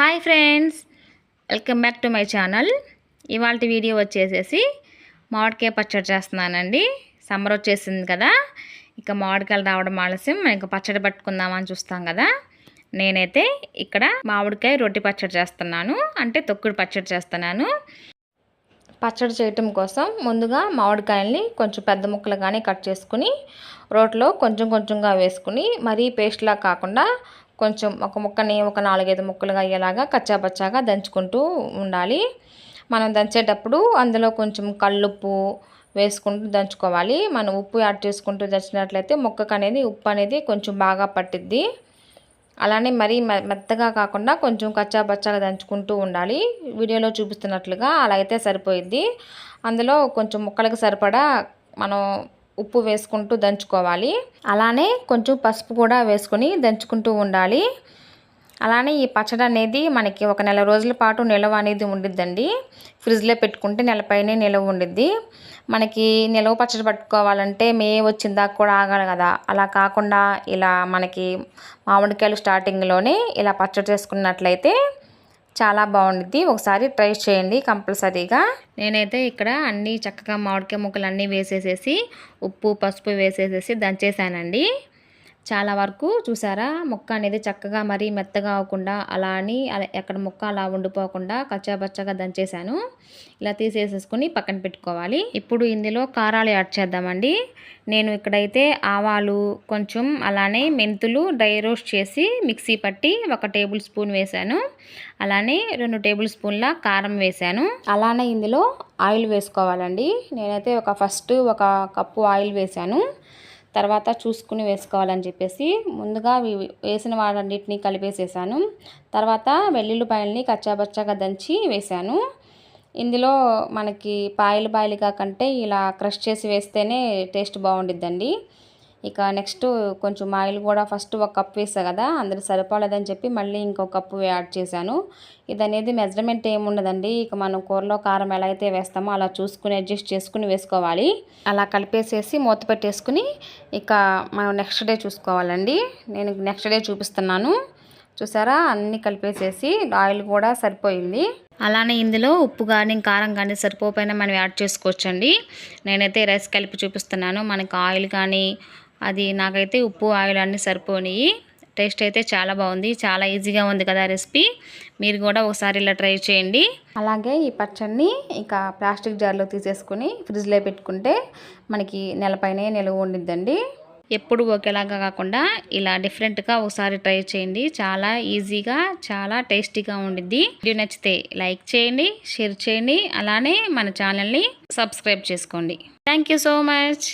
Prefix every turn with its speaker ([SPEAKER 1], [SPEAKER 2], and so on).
[SPEAKER 1] Hi friends welcome back to my channel. ఇవాళ video వచ్చేసేసి మామిడికాయ పచ్చడి చేస్తున్నానండి. సమ్మర్ వచ్చేసింది కదా ఇక మామిడికాయలు రావడం ఆలస్యం. ఇంకా పచ్చడి పట్టుకుందామని చూస్తాం కదా. నేనైతే ఇక్కడ మామిడికాయ రొట్టి పచ్చడి చేస్తున్నాను అంటే తొక్కుడు పచ్చడి చేస్తున్నాను. పచ్చడి చేయటం కోసం ముందుగా మామిడికాయల్ని కొంచెం పెద్ద ముక్కలుగానే కట్ చేసుకుని రోట్లో కొంచెం కొంచెంగా వేసుకుని మరీ పేస్ట్లా కాకుండా కొంచెం ఒక ముక్కని ఒక నాలుగైదు ముక్కలుగా అయ్యేలాగా కచ్చాపచ్చాగా దంచుకుంటూ ఉండాలి. మనం దంచేటప్పుడు అందులో కొంచెం కల్లుప్పు వేసుకుంటూ దంచుకోవాలి. మనం ఉప్పు యాడ్ చేసుకుంటూ దంచినట్లయితే ముక్కకు అనేది ఉప్పు అనేది కొంచెం బాగా పట్టిద్ది. అలానే మరీ మెత్తగా కాకుండా కొంచెం కచ్చాపచ్చాగా దంచుకుంటూ ఉండాలి. వీడియోలో చూపిస్తున్నట్లుగా అలా అయితే సరిపోయిద్ది. అందులో కొంచెం ముక్కలకు సరిపడా మనం ఉప్పు వేసుకుంటూ దంచుకోవాలి. అలానే కొంచెం పసుపు కూడా వేసుకొని దంచుకుంటూ ఉండాలి. అలానే ఈ పచ్చడి అనేది మనకి ఒక నెల రోజుల పాటు నిలవ అనేది ఉండిద్దండి. ఫ్రిడ్జ్లో పెట్టుకుంటే నెలపైనే నిలవ ఉండిద్ది. మనకి నిలవ పచ్చడి పట్టుకోవాలంటే మే వచ్చిన దాకా కూడా ఆగాలి కదా. అలా కాకుండా ఇలా మనకి మామిడికాయలు స్టార్టింగ్లోనే ఇలా పచ్చడి చేసుకున్నట్లయితే చాలా బాగుండిద్ది. ఒకసారి ట్రై చేయండి కంపల్సరీగా. నేనైతే ఇక్కడ అన్నీ చక్కగా మామిడికాయ ముక్కలు అన్నీ వేసేసేసి ఉప్పు పసుపు వేసేసేసి దంచేసానండి చాలా వరకు చూసారా? ముక్క అనేది చక్కగా మరీ మెత్తగా అవ్వకుండా అలా అని ఎక్కడ ముక్క అలా ఉండిపోకుండా కచ్చాపచ్చగా దంచేసాను ఇలా తీసేసేసుకుని పక్కన పెట్టుకోవాలి. ఇప్పుడు ఇందులో కారాలు యాడ్ చేద్దామండి. నేను ఇక్కడైతే ఆవాలు కొంచెం అలానే మెంతులు డ్రై రోస్ట్ చేసి మిక్సీ పట్టి ఒక టేబుల్ స్పూన్ వేశాను. అలానే రెండు టేబుల్ స్పూన్ల కారం వేశాను. అలానే ఇందులో ఆయిల్ వేసుకోవాలండి. నేనైతే ఒక ఫస్ట్ ఒక కప్పు ఆయిల్ వేశాను. తర్వాత చూసుకుని వేసుకోవాలని చెప్పేసి ముందుగా వేసిన వాటన్నిటిని కలిపేసేసాను. తర్వాత వెల్లుల్లిపాయలని కచ్చాబచ్చాగా దంచి వేశాను ఇందులో మనకి పాయలు పాయలుగా కంటే ఇలా క్రష్ చేసి వేస్తేనే టేస్ట్ బాగుండిద్దండి. ఇక నెక్స్ట్ కొంచెం ఆయిల్ కూడా ఫస్ట్ ఒక కప్ వేసా కదా అందరు సరిపోలేదని చెప్పి మళ్ళీ ఇంకొక కప్పు యాడ్ చేశాను. ఇది అనేది మెజర్మెంట్ ఏముండదండి ఇక మనం కూరలో కారం ఎలా అయితే వేస్తామో అలా చూసుకుని అడ్జస్ట్ చేసుకుని వేసుకోవాలి. అలా కలిపేసేసి మూత పెట్టేసుకుని ఇక మనం నెక్స్ట్ డే చూసుకోవాలండి. నేను నెక్స్ట్ డే చూపిస్తున్నాను. చూసారా? అన్నీ కలిపేసేసి ఆయిల్ కూడా సరిపోయింది. అలానే ఇందులో ఉప్పు కానీ కారం కానీ సరిపోకపోయినా మనం యాడ్ చేసుకోవచ్చండి. నేనైతే రైస్ కలిపి చూపిస్తున్నాను. మనకి ఆయిల్ కానీ అది నాకైతే ఉప్పు ఆయిల్ అన్నీ సరిపోయినాయి టేస్ట్ అయితే చాలా బాగుంది. చాలా ఈజీగా ఉంది కదా రెసిపీ. మీరు కూడా ఒకసారి ఇలా ట్రై చేయండి. అలాగే ఈ పచ్చడిని ఇంకా ప్లాస్టిక్ జార్లో తీసేసుకుని ఫ్రిడ్జ్లో పెట్టుకుంటే మనకి నెలపైనే నిలువ ఉండిద్దండి. ఎప్పుడు ఒకేలాగా కాకుండా ఇలా డిఫరెంట్గా ఒకసారి ట్రై చేయండి. చాలా ఈజీగా చాలా టేస్టీగా ఉండిద్ది. వీడియో నచ్చితే లైక్ చేయండి షేర్ చేయండి. అలానే మన ఛానల్ని సబ్స్క్రైబ్ చేసుకోండి. Thank so much.